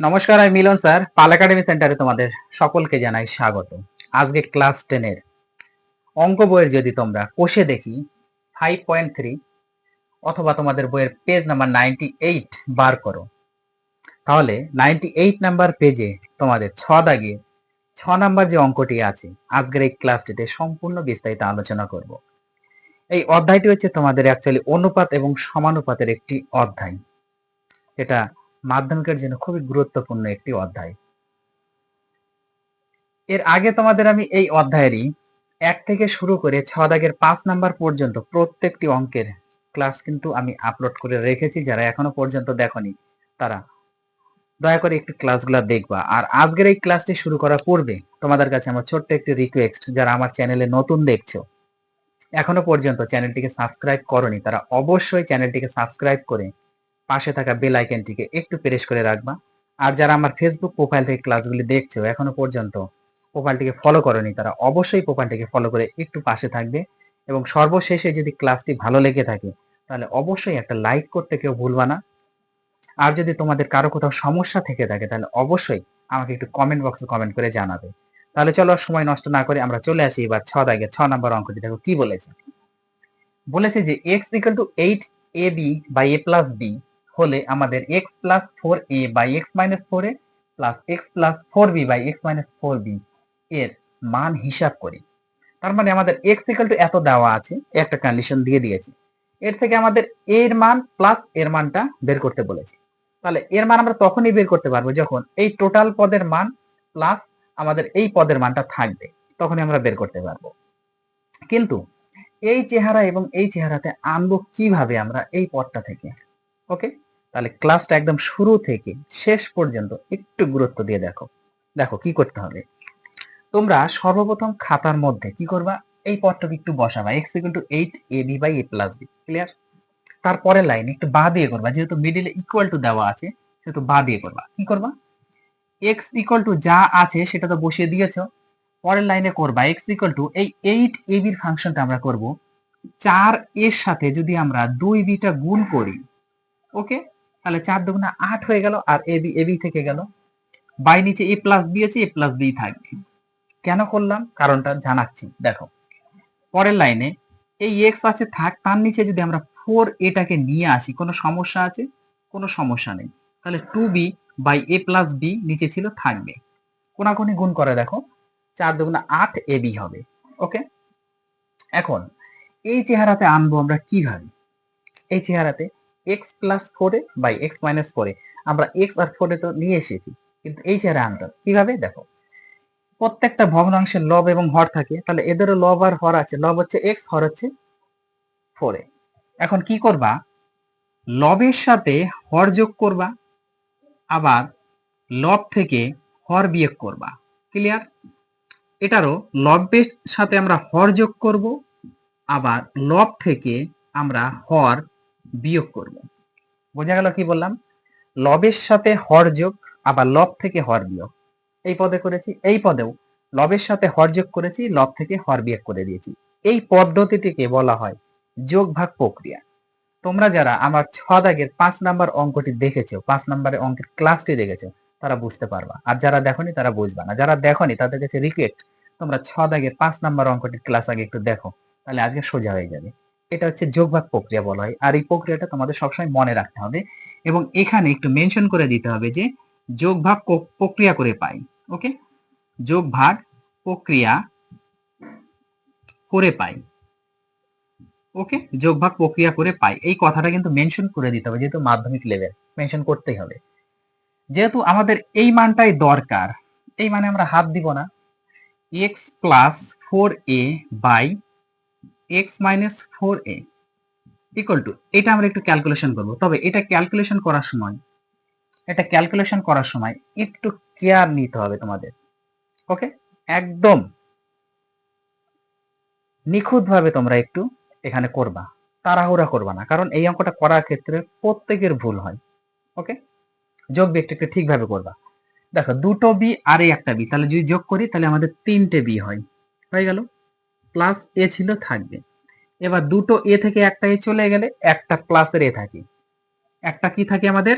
নমস্কার, আমি মিলন স্যার, পাল একাডেমি সেন্টারে তোমাদের সকলকে জানাই স্বাগত। আজকে ক্লাস টেনের অঙ্ক বইয়ের যদি তোমরা কোষে দেখি ফাইভ পয়েন্ট থ্রি অথবা তোমাদের বইয়ের পেজ নাম্বার নাইনটি এইট বার করো, তাহলে নাইনটি এইট নাম্বার পেজে তোমাদের ছ দাগে ছ নাম্বার যে অঙ্কটি আছে, আজকের এই ক্লাসটিতে সম্পূর্ণ বিস্তারিত আলোচনা করব। এই অধ্যায়টি হচ্ছে তোমাদের অ্যাকচুয়ালি অনুপাত এবং সমানুপাতের একটি অধ্যায়। এটা মাধ্যমিকের জন্য খুবই গুরুত্বপূর্ণ একটি অধ্যায়। এর আগে তোমাদের আমি এই অধ্যায়েরই এক থেকে শুরু করে ছ দাগের পাঁচ নাম্বার পর্যন্ত প্রত্যেকটি অঙ্কের ক্লাস কিন্তু আমি আপলোড করে রেখেছি, যারা এখনও পর্যন্ত দেখনি তারা দয়া করে একটু ক্লাসগুলো দেখবা। আর আজকের এই ক্লাসটি শুরু করার পূর্বে তোমাদের কাছে আমার ছোট্ট একটি রিকোয়েস্ট যারা আমার চ্যানেলে নতুন দেখছ, এখনও পর্যন্ত চ্যানেলটিকে সাবস্ক্রাইব করনি, তারা অবশ্যই চ্যানেলটিকে সাবস্ক্রাইব করে পাশে থাকা বেল আইকনটিকে একটু প্রেস করে রাখবা। আর যারা আমার ফেসবুক প্রোফাইল থেকে ক্লাসগুলি দেখছ, এখনও পর্যন্ত প্রোফাইলটিকে ফলো করনি, তারা অবশ্যই প্রোফাইলটিকে ফলো করে একটু পাশে থাকবে। এবং সর্বশেষে যদি ক্লাসটি ভালো লেগে থাকে, তাহলে অবশ্যই একটা লাইক করতে কেউ ভুলবা না। আর যদি তোমাদের কারও কোথাও সমস্যা থেকে থাকে, তাহলে অবশ্যই আমাকে একটু কমেন্ট বক্সে কমেন্ট করে জানাবে। তাহলে চলো সময় নষ্ট না করে আমরা চলে আসি এবার ছ দাগে, ছ নম্বর অঙ্কটি। দেখো কি বলেছে? বলেছে যে X equal to eight A B by A plus B হলে আমাদের X plus four A by X minus four A plus X plus four B by X minus four B এর মান হিসাব করি। তার মানে আমাদের এক্স ইকাল টু এত দেওয়া আছে, একটা কন্ডিশন দিয়ে দিয়েছে। এর থেকে আমাদের এর মান প্লাস এর মানটা বের করতে বলেছে। তাহলে এর মান আমরা তখনই বের করতে পারব যখন এই টোটাল পদের মান প্লাস আমাদের এই পদের মানটা থাকবে, তখনই আমরা বের করতে পারব। কিন্তু এই চেহারা এবং এই চেহারাতে আনব কীভাবে আমরা এই পদটা থেকে? ওকে তাহলে ক্লাসটা একদম শুরু থেকে শেষ পর্যন্ত একটু গুরুত্ব দিয়ে দেখো। দেখো কি করতে হবে? তোমরা সর্বপ্রথম খাতার মধ্যে কি করবা? এই পদটাকে একটু বসাবা। X equal to eight A B by A plus B clear তারপরে লাইন একটু বা দিয়ে করবা। যেহেতু মিডিলে ইকুয়াল টু দেওয়া আছে, সেহেতু বা দিয়ে করবা। কি করবা? এক্স ইকুয়াল টু যা আছে সেটা তো বসিয়ে দিয়েছ। পরের লাইনে করবা এক্স ইকুয়াল টু এই এইট এ বির ফাংশনটা আমরা করব। চার এর সাথে যদি আমরা দুই বিটা গুণ করি ওকে তাহলে চার দুগুণা আট হয়ে গেল আর এ বি এ বি থেকে গেল। বাই নিচে এ প্লাস বি আছে, এ প্লাস বি থাকবে। কেন করলাম? কারণটা জানাচ্ছি। দেখো, পরের লাইনে, এই এক্স আছে থাক, তার নিচে যদি আমরা ফোর এটাকে নিয়ে আসি, কোনো সমস্যা আছে? কোনো সমস্যা নেই। তাহলে two B by A plus B নিচে ছিল থাকবে। কোনাকুনি গুণ করে দেখো, চার দুগুণা আট এ বি হবে। ওকে? এখন, এই চেহারাতে আনব আমরা কীভাবে? এই চেহারাতে এক্স প্লাস ফোরে বাই এক্স মাইনাস ফোরে আমরা এক্স আর ফোরে তো নিয়ে এসেছি, কিন্তু এই চেহারা আনতে। কীভাবে? দেখো, প্রত্যেকটা ভগ্নাংশের লব এবং হর থাকে, তাহলে এদেরও লব আর হর আছে। লব হচ্ছে এক্স হর হচ্ছে ফোরে এখন কি করবা? লবের সাথে হর যোগ করবা, আবার লব থেকে হর বিয়োগ করবা। ক্লিয়ার এটারও লবের সাথে আমরা হর যোগ করব, আবার লব থেকে আমরা হর বিয়োগ করব। বোঝা গেল কি বললাম? লবের সাথে হর যোগ, আবার লব থেকে হর বিয়োগ। এই পদে করেছি, এই পদেও লবের সাথে হর যোগ করেছি, লব থেকে হর বিয়োগ করে দিয়েছি। এই পদ্ধতিটিকে বলা হয় যোগ ভাগ প্রক্রিয়া। তোমরা যারা আমার ছ দাগের পাঁচ নাম্বার অঙ্কটি দেখেছ, পাঁচ নাম্বারের অঙ্কের ক্লাসটি দেখেছ, তারা বুঝতে পারবা। আর যারা দেখনি, তারা বুঝবা না। যারা দেখনি, তাদের কাছে রিকোয়েস্ট তোমরা ছ দাগের পাঁচ নাম্বার অঙ্কটির ক্লাস আগে একটু দেখো, তাহলে আজকে সোজা হয়ে যাবে। এটা হচ্ছে যোগভাগ প্রক্রিয়া বলা হয়। আর এই প্রক্রিয়াটা তোমাদের সবসময় মনে রাখতে হবে এবং এখানে একটু মেনশন করে দিতে হবে যে যোগভাগ প্রক্রিয়া করে পাই ওকে যোগভাগ প্রক্রিয়া করে পাই ওকে যোগ ভাগ প্রক্রিয়া করে পাই। এই কথাটা কিন্তু মেনশন করে দিতে হবে যেহেতু মাধ্যমিক লেভেল মেনশন করতেই হবে। যেহেতু আমাদের এই মানটাই দরকার, এই মানে আমরা হাত দিব না। X plus four A by X minus four A equal to এটা আমরা একটু ক্যালকুলেশন করব। তবে এটা ক্যালকুলেশন করার সময়, এটা ক্যালকুলেশন করার সময় একটু কেয়ার নিতে হবে তোমাদের। ওকে একদম নিখুঁতভাবে তোমরা একটু এখানে করবা। তাড়াহুড়া করবা না, কারণ এই অঙ্কটা করার ক্ষেত্রে প্রত্যেকের ভুল হয়। ওকে যোগ বিয়োগটা একটু ঠিকভাবে করবা। দেখো, দুটো বি আর একটা বি তাহলে যদি যোগ করি, তাহলে আমাদের তিনটে বি হয়। হয়ে গেল? প্লাস এ ছিল থাকবে। এবার দুটো এ থেকে একটা এ চলে গেলে একটা প্লাসের এ থাকে। একটা কি থাকে আমাদের?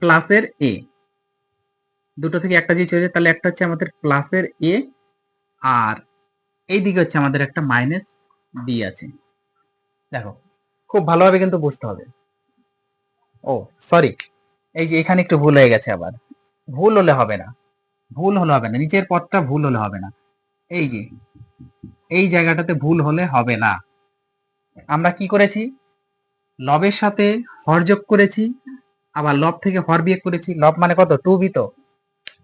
প্লাসের এ দুটো থেকে একটা যদি চলে তাহলে একটা হচ্ছে আমাদের প্লাসের এ আর এই দিকে হচ্ছে আমাদের একটা মাইনাস বি আছে। দেখো, খুব ভালোভাবে কিন্তু বুঝতে হবে। ও সরি এই যে এখানে একটু ভুল হয়ে গেছে আবার। ভুল হলে হবে না। ভুল হলে হবে না। নিচের পথটা ভুল হলে হবে না। এই যে এই জায়গাটাতে ভুল হলে হবে না। আমরা কি করেছি? লবের সাথে হর যোগ করেছি, আবার লব থেকে হর বিয়োগ করেছি। লব মানে কত? টু বি তো?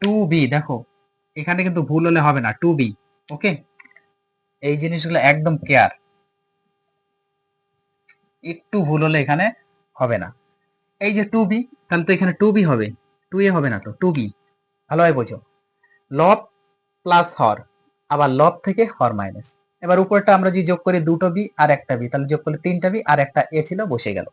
টু বি দেখো, এখানে কিন্তু ভুল হলে হবে না টু বি ওকে এই জিনিসগুলো একদম কেয়ার একটু ভুল হলে এখানে হবে না। এই যে টু বি তাহলে তো এখানে টু বি হবে। টু এ হবে না তো? টু বি ভালোভাবে বোঝো। লব প্লাস হর। আবার লব থেকে হর মাইনাস এবার উপরটা আমরা যদি যোগ করি দুটো বি আর একটা বি তাহলে যোগ করলে তিনটা বি আর একটা এ ছিল, বসে গেল।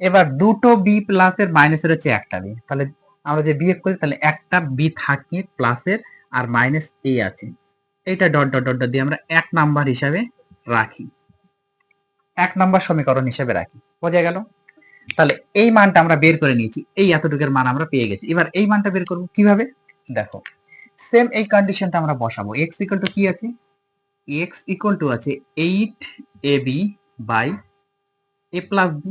এবার দুটো বি প্লাসের মাইনাসের হচ্ছে একটা বি তাহলে আমরা যে বিয়োগ করি, তাহলে একটা বি থাকে প্লাসের আর মাইনাস এ আছে। এইটা ডট ডট ডট দিয়ে আমরা এক নাম্বার হিসাবে রাখি। এক নাম্বার সমীকরণ হিসাবে রাখি। বোঝা গেল? তাহলে এই মানটা আমরা বের করে নিয়েছি। এই এতটুকুর মান আমরা পেয়ে গেছি। এবার এই মানটা বের করব কীভাবে? দেখো সেম এই কন্ডিশনটা আমরা বসাবো। এক্স ইকুয়াল টু কি আছে? এক্স ইকুয়াল টু আছে eight A B by A plus B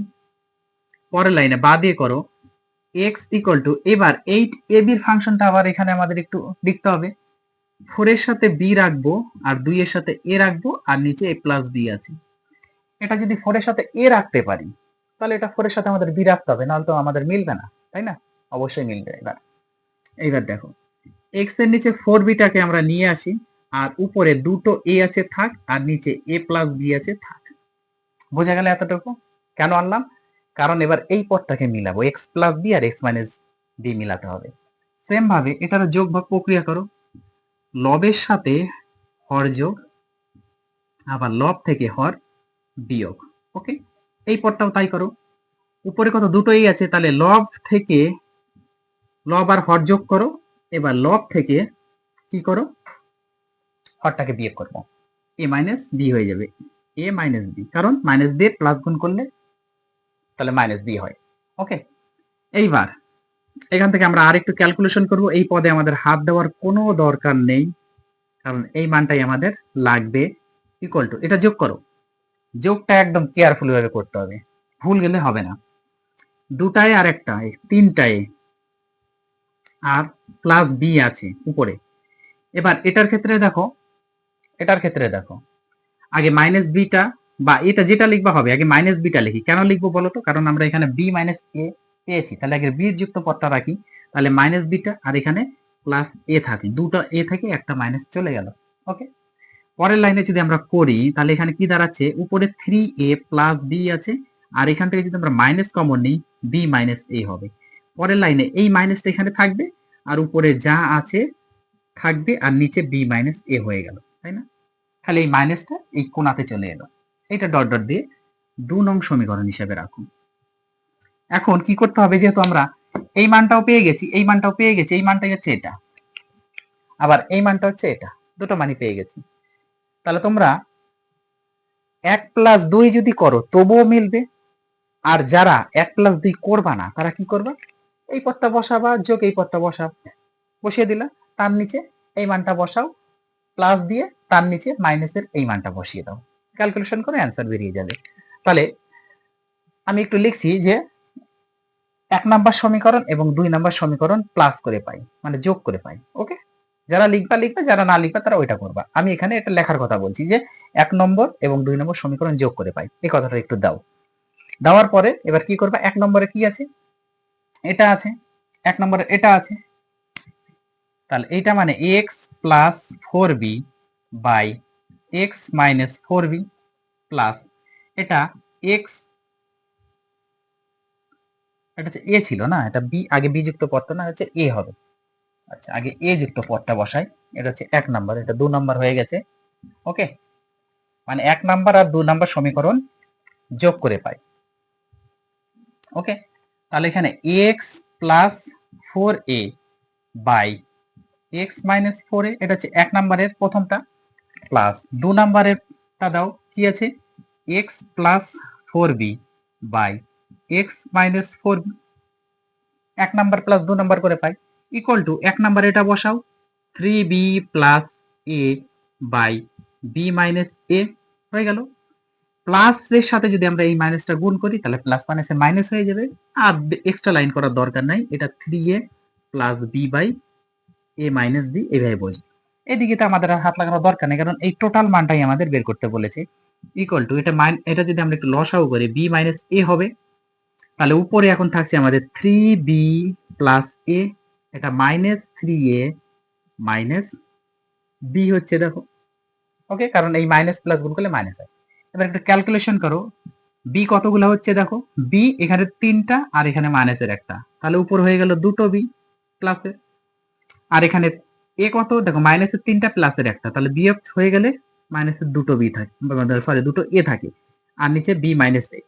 পরের লাইনে বা দিয়ে করো এক্স ইকুয়াল টু এবার এইট এ বির ফাংশনটা আবার এখানে আমাদের একটু লিখতে হবে। ফোর এর সাথে বি রাখব আর দুই এর সাথে এ রাখব আর নিচে এ প্লাস বি আছে। এটা যদি ফোর এর সাথে এ রাখতে পারি, তাহলে এটা ফোর এর সাথে আমাদের বি রাখতে হবে, নাহলে তো আমাদের মিলবে না, তাই না? অবশ্যই মিলবে এবার। এইবার দেখো এক্সের নিচে ফোর বিটাকে আমরা নিয়ে আসি, আর উপরে দুটো এ আছে থাক, আর নিচে এ প্লাস বি আছে থাক। বোঝা গেল এতটুকু? কেন আনলাম? কারণ এবার এই পদটাকে মিলাবো এক্স প্লাস বি আর এক্স মাইনাস বি মিলাতে হবে। সেম ভাবে এটার যোগ ভাগ প্রক্রিয়া করো। লবের সাথে হর যোগ, আবার লব থেকে হর বিয়োগ ওকে এই পদটাও তাই করো। উপরে কত দুটোই আছে, তাহলে লব থেকে লব আর হর যোগ করো। এবার লব থেকে কি করো? হরটাকে বিয়োগ করব। এ মাইনাস বি হয়ে যাবে। এ মাইনাস বি কারণ মাইনাস দিয়ে প্লাস গুণ করলে তাহলে মাইনাস বি হয়। ওকে এইবার এখান থেকে আমরা আরেকটু ক্যালকুলেশন করব। এই পদে আমাদের হাত দেওয়ার কোনো দরকার নেই, কারণ এই মানটাই আমাদের লাগবে। ইকুয়াল টু এটা যোগ করো। যোগটা একদম কেয়ারফুল ভাবে করতে হবে। ভুল গেলে হবে না। দুটায় আর একটা তিনটায় আর প্লাস বি আছে উপরে। এবার এটার ক্ষেত্রে দেখো, এটার ক্ষেত্রে দেখো, আগে মাইনাস বিটা বা এটা যেটা লিখবা হবে, আগে মাইনাস বিটা লিখি। কেন লিখব বলো তো? কারণ আমরা এখানে বি মাইনাস এ পেয়েছি। তাহলে আগে বি যুক্ত পদটা রাখি। তাহলে মাইনাস বিটা আর এখানে প্লাস এ থাকে। দুটো এ থেকে একটা মাইনাস চলে গেল। ওকে পরের লাইনে যদি আমরা করি, তাহলে এখানে কি দাঁড়াচ্ছে? উপরে থ্রি এ প্লাস বি আছে। আর এখান থেকে যদি আমরা মাইনাস কমন নিই বি মাইনাস এ হবে। পরের লাইনে এই মাইনাসটা এখানে থাকবে, আর উপরে যা আছে থাকবে, আর নিচে বি মাইনাস এ হয়ে গেল, তাই না? তাহলে এই মাইনাসটা এই কোনাতে চলে এলো। এটা ডট ডট দিয়ে দু নং সমীকরণ হিসেবে রাখুন। এখন কি করতে হবে যেহেতু আমরা এই মানটাও পেয়ে গেছি, এই মানটাও পেয়ে গেছি, এই মানটাই হচ্ছে এটা। আবার এই মানটা হচ্ছে এটা, দুটো মানই পেয়ে গেছি। তাহলে তোমরা এক প্লাস দুই যদি করো, তবুও মিলবে। আর যারা এক প্লাস দুই করবা না, তারা কি করবা? এই পদটা বসাবা যোগ এই পদটা বসা বসিয়ে দিলা, তার নিচে এই মানটা বসাও প্লাস দিয়ে তার নিচে মাইনাসের এই মানটা বসিয়ে দাও। ক্যালকুলেশন করে অ্যান্সার বেরিয়ে যাবে। তাহলে আমি একটু লিখছি যে এক নাম্বার সমীকরণ এবং দুই নাম্বার সমীকরণ প্লাস করে পাই মানে যোগ করে পাই ওকে যারা লিখবা লিখবে, যারা না লিখবা, তারা ওইটা করবা। আমি এখানে এটা লেখার কথা বলছি যে এক নম্বর এবং দুই নম্বর সমীকরণ যোগ করে পাই। এই কথাটা একটু দাও। দেওয়ার পরে এবার কি করবা? এক নম্বরে কি আছে? এটা আছে, এক নম্বরে এটা আছে। তাহলে এটা মানে X plus four B by X minus four B plus এটা এক্স এটা হচ্ছে এ ছিল না? এটা বি আগে বি যুক্ত পদটা না হচ্ছে এ হবে। আচ্ছা আগে এ যুক্ত পদটা বসাই, এটা হচ্ছে এক নাম্বার, এটা দু নাম্বার হয়ে গেছে। ওকে? মানে এক নাম্বার আর দু নাম্বার সমীকরণ যোগ করে পাই। ওকে? তাহলে এখানে X plus four A by X minus four A এটা হচ্ছে এক নাম্বারের প্রথমটা প্লাস দু নাম্বারের টা দাও, কি আছে? X plus four B by X minus four এক নাম্বার প্লাস দু নাম্বার করে পাই ইকুয়াল টু এক নাম্বার এটা বসাও three B plus A by B minus A হয়ে গেল। প্লাস এর সাথে যদি আমরা এই মাইনাসটা গুণ করি, তাহলে প্লাস মাইনাসে মাইনাস হয়ে যাবে। আর এক্সট্রা লাইন করার দরকার নাই, এটা three A plus B by A minus B এইভাবে বসবে এদিকে তো আমাদের আর হাত লাগানোর দরকার নেই, কারণ এই টোটাল মানটাই আমাদের বের করতে বলেছে। ইকুয়াল টু এটা মাইন এটা যদি আমরা একটু লসাও করি বি মাইনাস এ হবে, তাহলে উপরে এখন থাকছে আমাদের থ্রি বি প্লাস এ এটা minus three A minus B হচ্ছে দেখো। ওকে কারণ এই মাইনাস প্লাস গুণ করলে মাইনাস হয়। এবার একটা ক্যালকুলেশন করো। বি কতগুলো হচ্ছে দেখো? বি এখানে তিনটা আর এখানে মাইনাসের একটা। তাহলে উপর হয়ে গেল দুটো বি প্লাসের আর এখানে এ কত? দেখো মাইনাসের তিনটা প্লাসের একটা। তাহলে বিয়োগ হয়ে গেলে মাইনাসের দুটো বি থাকে সরি দুটো এ থাকে। আর নিচে বি মাইনাস এ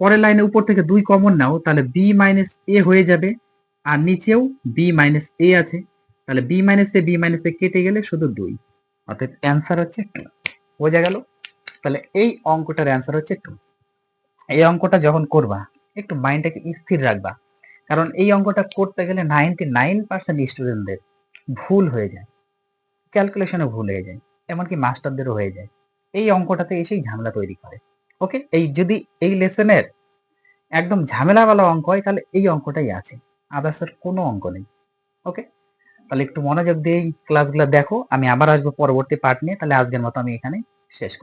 পরের লাইনে উপর থেকে দুই কমন নাও, তাহলে বি মাইনাস এ হয়ে যাবে। আর নিচেও বি মাইনাস এ আছে। তাহলে B minus A B minus A কেটে গেলে শুধু দুই। অর্থাৎ অ্যান্সার হচ্ছে টু বোঝা গেল? তাহলে এই অঙ্কটার অ্যান্সার হচ্ছে টু এই অঙ্কটা যখন করবা, একটু মাইন্ডটাকে স্থির রাখবা। কারণ এই অঙ্কটা করতে গেলে নাইনটি নাইন পার্সেন্ট স্টুডেন্টদের ভুল হয়ে যায়। ক্যালকুলেশনে ভুল হয়ে যায়। এমনকি মাস্টারদেরও হয়ে যায়। এই অঙ্কটাতে এসেই ঝামেলা তৈরি করে। ওকে এই যদি এই লেসনের একদম ঝামেলাওয়ালা অঙ্ক হয়, তাহলে এই অঙ্কটাই আছে। আদার্সের কোনো অঙ্ক নেই। ওকে তাহলে একটু মনোযোগ দিয়ে এই ক্লাসগুলো দেখো। আমি আবার আসব পরবর্তী পার্ট নিয়ে। তাহলে আজকের মতো আমি এখানে শেষ করছি।